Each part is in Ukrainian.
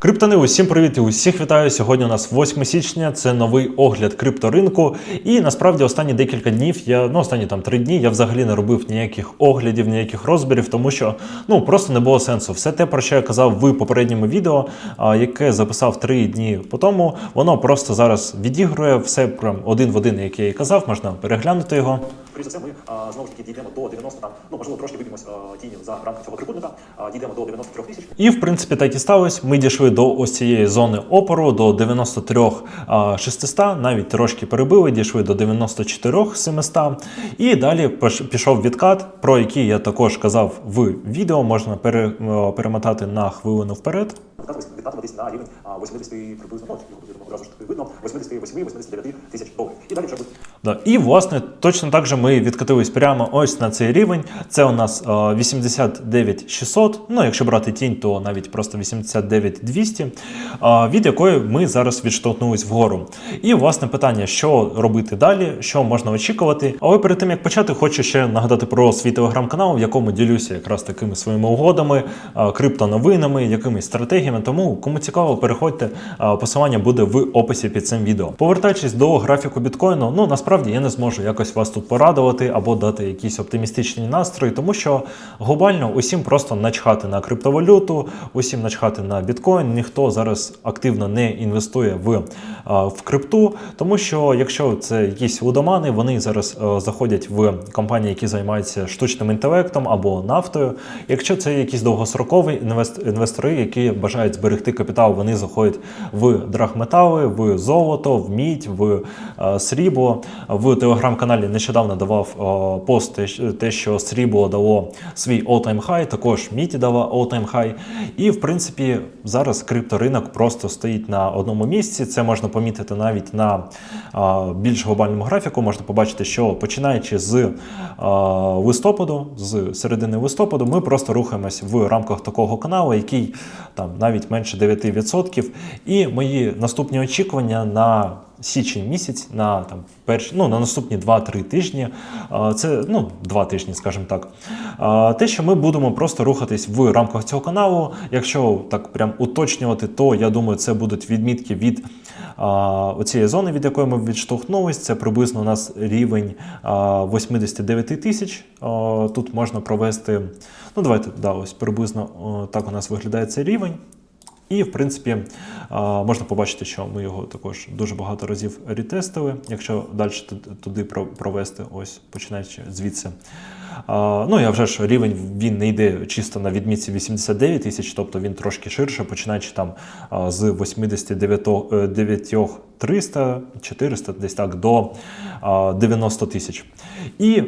Криптони, усім привіт і усіх вітаю. Сьогодні у нас 8 січня, це новий огляд крипторинку. І насправді останні декілька днів, я ну останні там три дні, я взагалі не робив ніяких оглядів, ніяких розбірів, тому що ну просто не було сенсу. Все те, про що я казав в попередньому відео, яке записав три дні по тому, воно просто зараз відігрує все прям один в один, як я і казав, можна переглянути його. Скоріше за все, ми знову ж таки дійдемо до 90, там, ну можливо, трошки виб'ємось тіні за рамки цього трикутника, а, дійдемо до 93 тисяч. І в принципі так і сталося. Ми дійшли до ось цієї зони опору, до 93 а, 600, навіть трошки перебили, дійшли до 94 700. І далі пішов відкат, про який я також казав в відео. Можна пере, перемотати на хвилину вперед. Відкатуватись, відкатуватись на рівень 80 приблизно, ну, його одразу ж таки видно, 88-89 тисяч доларів. І далі вже буде Да. І власне точно так же ми відкатились прямо ось на цей рівень. Це у нас е, 89 600, Ну, якщо брати тінь, то навіть просто 89 200, е, від якої ми зараз відштовхнулись вгору. І власне питання, що робити далі, що можна очікувати. Але перед тим як почати, хочу ще нагадати про свій телеграм-канал, в якому ділюся якраз такими своїми угодами, криптоновинами, якимись стратегіями. Тому кому цікаво, переходьте. Посилання буде в описі під цим відео. Повертаючись до графіку біткоїну, ну насправді я не зможу якось вас тут порадувати або дати якісь оптимістичні настрої, тому що глобально усім просто начхати на криптовалюту, усім начхати на біткоін. Ніхто зараз активно не інвестує в, в крипту, тому що якщо це якісь лудомани, вони зараз заходять в компанії, які займаються штучним інтелектом або нафтою. Якщо це якісь довгострокові інвест- інвестори, які бажають зберегти капітал, вони заходять в драгметали, в золото, в мідь, в е, срібло. В телеграм-каналі нещодавно давав е, пост те, що- срібло дало свій all-time high, також мідь дала all-time high. І в принципі зараз крипторинок просто стоїть на одному місці. Це можна помітити навіть на е, більш глобальному графіку. Можна побачити, що починаючи з листопаду, з середини листопаду, ми просто рухаємось в рамках такого каналу, який там навіть менше 9%. І мої наступні очікування на січень місяць, на там перші, ну на наступні 2-3 тижні. Це ну 2 тижні, скажімо так. Те, що ми будемо просто рухатись в рамках цього каналу. Якщо так прям уточнювати, то я думаю, це будуть відмітки від оцієї зони, від якої ми відштовхнулись. Це приблизно у нас рівень 89 тисяч. Тут можна провести. Ну, давайте да, ось приблизно так у нас виглядає цей рівень. І, в принципі, можна побачити, що ми його також дуже багато разів рітестили. Якщо далі туди провести, ось починаючи звідси. Ну, я вже ж рівень він не йде чисто на відмітці 89 тисяч, тобто він трошки ширше, починаючи там з 89 е, 9 300, 400, десь так до 90 тисяч. І е,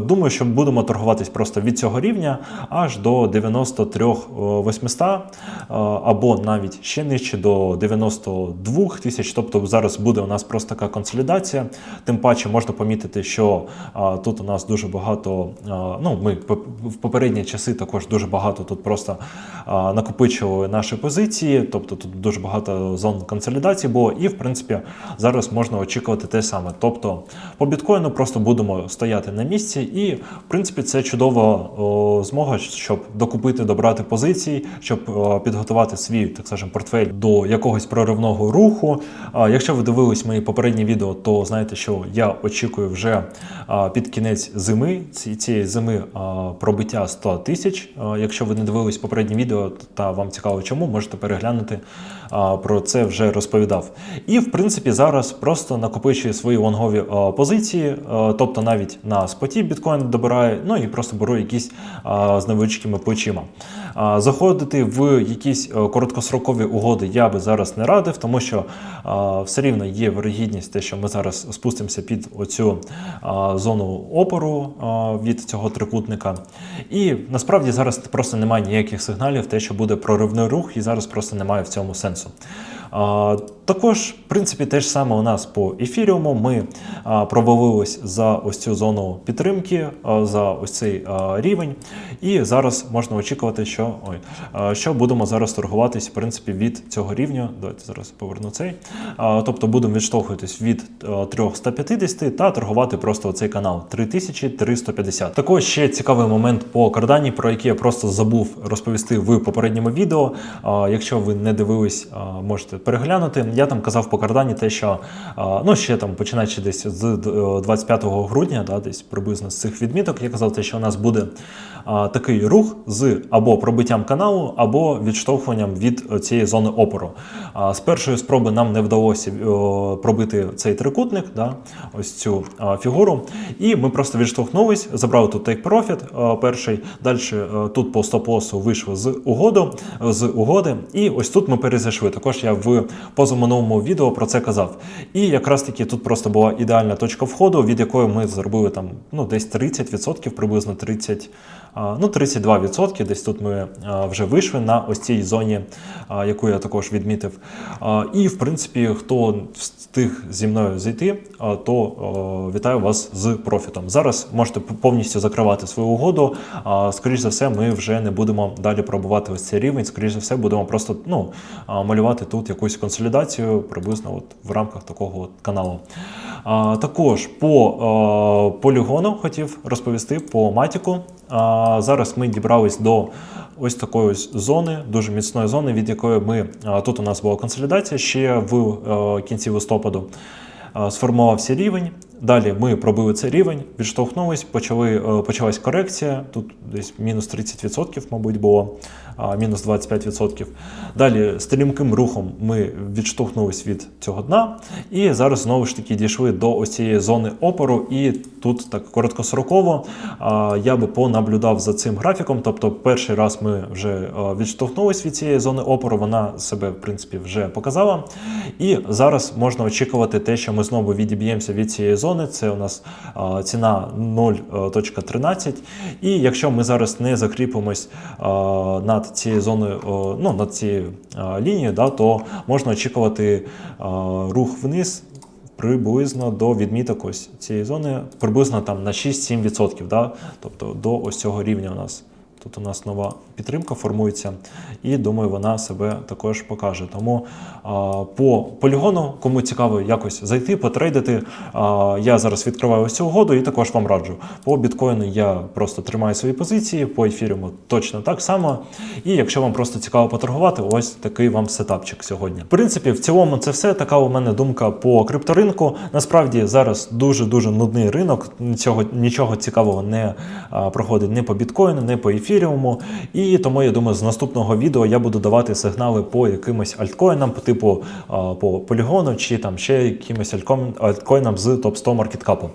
думаю, що будемо торгуватись просто від цього рівня аж до 93 800, е, або навіть ще нижче до 92 тисяч. Тобто зараз буде у нас просто така консолідація. Тим паче можна помітити, що тут у нас дуже багато. Ну, ми в попередні часи також дуже багато тут просто накопичували наші позиції, тобто тут дуже багато зон консолідації було, і в принципі зараз можна очікувати те саме. Тобто по біткоїну просто будемо стояти на місці, і в принципі це чудова змога, щоб докупити, добрати позиції, щоб підготувати свій, так скажем, портфель до якогось проривного руху. Якщо ви дивились мої попередні відео, то знаєте, що я очікую вже під кінець зими ці- цієї зими пробиття 100 тисяч. Якщо ви не дивились попередні відео та вам цікаво, чому можете переглянути. Про це вже розповідав. І в принципі зараз просто накопичую свої лонгові позиції, тобто навіть на споті біткоін добираю, ну і просто беру якісь з невеличкими плечима. Заходити в якісь е, короткострокові угоди я би зараз не радив, тому що все рівно є вирогідність, те, що ми зараз спустимося під оцю зону опору а, від цього трикутника. І насправді зараз просто немає ніяких сигналів, те, що буде проривний рух, і зараз просто немає в цьому сенсу. Також, в принципі, те ж саме у нас по ефіріуму. Ми провалились за ось цю зону підтримки, за ось цей рівень. І зараз можна очікувати, що, ой, що будемо зараз торгуватись в принципі, від цього рівня. Давайте зараз поверну цей. Тобто будемо відштовхуватись від 350 та торгувати просто цей канал 3350. Також ще цікавий момент по кардані, про який я просто забув розповісти в попередньому відео. Якщо ви не дивились, можете переглянути. Я там казав по кардані те, що ну ще там починаючи десь з е, 25 грудня, да, десь приблизно з цих відміток, я казав те, що у нас буде такий рух з або пробиттям каналу, або відштовхуванням від е, цієї зони опору. З першої спроби нам не вдалося е, пробити цей трикутник, да, ось цю фігуру. І ми просто відштовхнулись, забрали тут take profit е, перший. Далі е, тут по стоп-лосу вийшли з угоду, з угоди. І ось тут ми перезайшли. Також я в позаминулому відео про це казав. І якраз таки тут просто була ідеальна точка входу, від якої ми зробили там ну, десь 30%, приблизно 30, а, ну 32%. Десь тут ми вже вийшли на ось цій зоні, яку я також відмітив. І в принципі, хто встиг зі мною зайти, то вітаю вас з профітом. Зараз можете повністю закривати свою угоду. Скоріш за все, ми вже не будемо далі пробувати ось цей рівень. Скоріш за все, будемо просто ну, малювати тут якусь консолідацію приблизно от в рамках такого от каналу. Також по полігону хотів розповісти по матіку. Зараз ми дібрались до ось такої ось зони, дуже міцної зони, від якої ми тут у нас була консолідація ще в е, кінці листопаду. Сформувався рівень. Далі ми пробили цей рівень, відштовхнулись, почали, е, почалась корекція. Тут десь мінус 30%, мабуть, було, мінус 25%. Далі стрімким рухом ми відштовхнулись від цього дна. І зараз знову ж таки дійшли до ось цієї зони опору. І тут так короткосроково я би понаблюдав за цим графіком. Тобто, перший раз ми вже е, відштовхнулись від цієї зони опору, вона себе в принципі вже показала. І зараз можна очікувати те, що ми знову відіб'ємося від цієї зони. Це у нас ціна 0.13. І якщо ми зараз не закріпимось над цією зоною, ну над цією лінією, да, то можна очікувати рух вниз. Приблизно до відміток ось цієї зони, приблизно там на 6-7%, да? тобто до ось цього рівня у нас. Тут у нас нова підтримка формується, і думаю, вона себе також покаже. Тому а, по полігону, кому цікаво якось зайти, потрейдити, а, я зараз відкриваю ось цю угоду і також вам раджу. По біткоїну я просто тримаю свої позиції, по ефіріуму точно так само. І якщо вам просто цікаво поторгувати, ось такий вам сетапчик сьогодні. В принципі, в цілому це все. Така у мене думка по крипторинку. Насправді зараз дуже дуже нудний ринок. Нічого, нічого цікавого не а, проходить ні по біткоїну, ні по ефіріуму. І тому я думаю, з наступного відео я буду давати сигнали по якимось альткоїнам, по типу по полігону чи там ще якимось альткоїнам з топ 100 маркеткапу.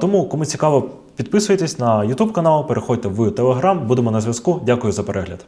Тому, кому цікаво, підписуйтесь на YouTube канал, переходьте в Telegram, будемо на зв'язку. Дякую за перегляд.